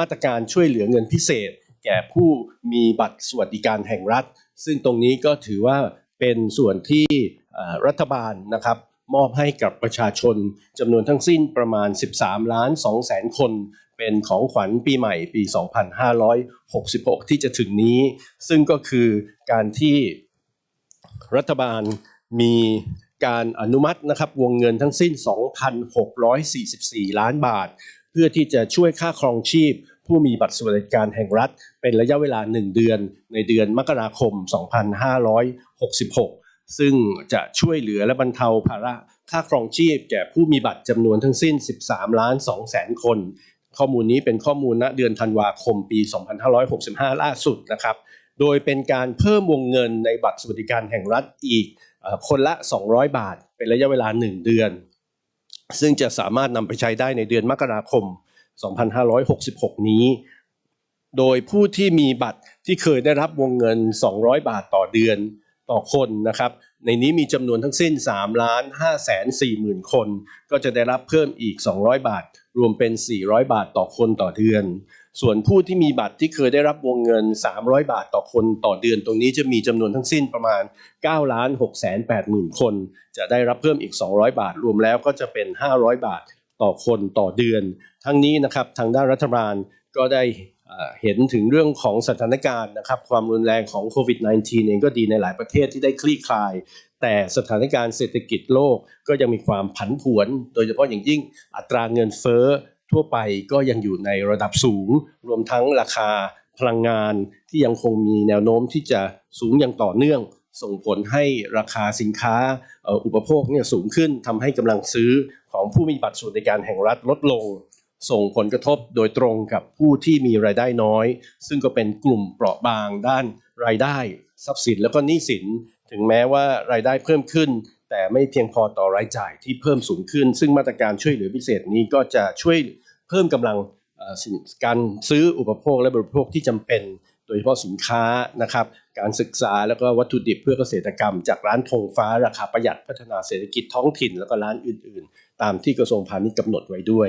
มาตรการช่วยเหลือเงินพิเศษ แก่ผู้มีบัตรสวัสดิการแห่งรัฐ ซึ่งตรงนี้ก็ถือว่าเป็นส่วนที่รัฐบาลนะครับมอบให้กับประชาชนจำนวนทั้งสิ้นประมาณ 13 ล้าน2แสนคน เป็นของขวัญปีใหม่ปี 2566 ที่จะถึงนี้ ซึ่งก็คือการที่รัฐบาลมีการอนุมัตินะครับวงเงินทั้งสิ้น 2,644 ล้านบาท เพื่อที่จะช่วยค่าครองชีพ ผู้มีบัตรสวัสดิการแห่งรัฐ เป็นระยะเวลา 1 เดือน ในเดือนมกราคม 2566 ซึ่งจะช่วยเหลือและบรรเทาภาระค่าครองชีพ แก่ผู้มีบัตรจำนวนทั้งสิ้น 13 ล้าน2แสนคน ข้อมูลนี้เป็นข้อมูลณเดือนธันวาคมปี 2565 ล่าสุดนะครับโดยเป็นการเพิ่มวงเงินในบัตรสวัสดิการแห่งรัฐอีกคนละ 200 บาท เป็นระยะเวลา 1 เดือน ซึ่งจะสามารถนำไปใช้ได้ในเดือนมกราคม 2566 นี้ โดยผู้ที่มีบัตรที่เคยได้รับวงเงิน 200 บาทต่อเดือนต่อคนนะครับ ในนี้มีจำนวนทั้งสิ้น3ล้าน5แสน4หมื่นคน ก็จะได้รับเพิ่มอีก 200 บาท รวมเป็น 400 บาทต่อคนต่อเดือน ส่วนผู้ที่มีบัตรที่เคยได้รับวงเงิน 300 บาทต่อคนต่อเดือนตรงนี้จะมีจำนวนทั้งสิ้นประมาณ9ล้าน6แสน8หมื่นคน จะได้รับเพิ่มอีก 200 บาท รวมแล้วก็จะเป็น 500 บาทต่อคนต่อเดือน ทั้งนี้นะครับทางด้านรัฐบาลก็ได้เอ่อเห็นถึงเรื่องของสถานการณ์นะครับความรุนแรงของโควิด -19 เองก็ดีในหลายประเทศที่ได้คลี่คลาย แต่สถานการณ์เศรษฐกิจโลกก็ยังมีความผันผวน โดยเฉพาะอย่างยิ่งอัตราเงินเฟ้อ ทั่วไปก็ยังอยู่ในระดับสูง รวมทั้งราคาพลังงานที่ยังคงมีแนวโน้มที่จะสูงอย่างต่อเนื่อง ส่งผลให้ราคาสินค้าอุปโภคเนี่ยสูงขึ้นทำให้กำลังซื้อของผู้มีบัตรสวัสดิการแห่งรัฐลดลง ส่งผลกระทบโดยตรงกับผู้ที่มีรายได้น้อย ซึ่งก็เป็นกลุ่มเปราะบางด้านรายได้ ทรัพย์สินแล้วก็หนี้สิน ถึงแม้ว่ารายได้เพิ่มขึ้น แต่ไม่เพียงพอต่อรายจ่ายที่เพิ่มสูงขึ้น ซึ่งมาตรการช่วยเหลือพิเศษนี้ก็จะช่วยเพิ่มกำลังการซื้ออุปโภคและบริโภคที่จำเป็น โดยเฉพาะสินค้านะครับ การศึกษาแล้วก็วัตถุดิบเพื่อเกษตรกรรม จากร้านธงฟ้าราคาประหยัดพัฒนาเศรษฐกิจท้องถิ่น แล้วก็ร้านอื่น ๆ ตามที่กระทรวงพาณิชย์กำหนดไว้ด้วย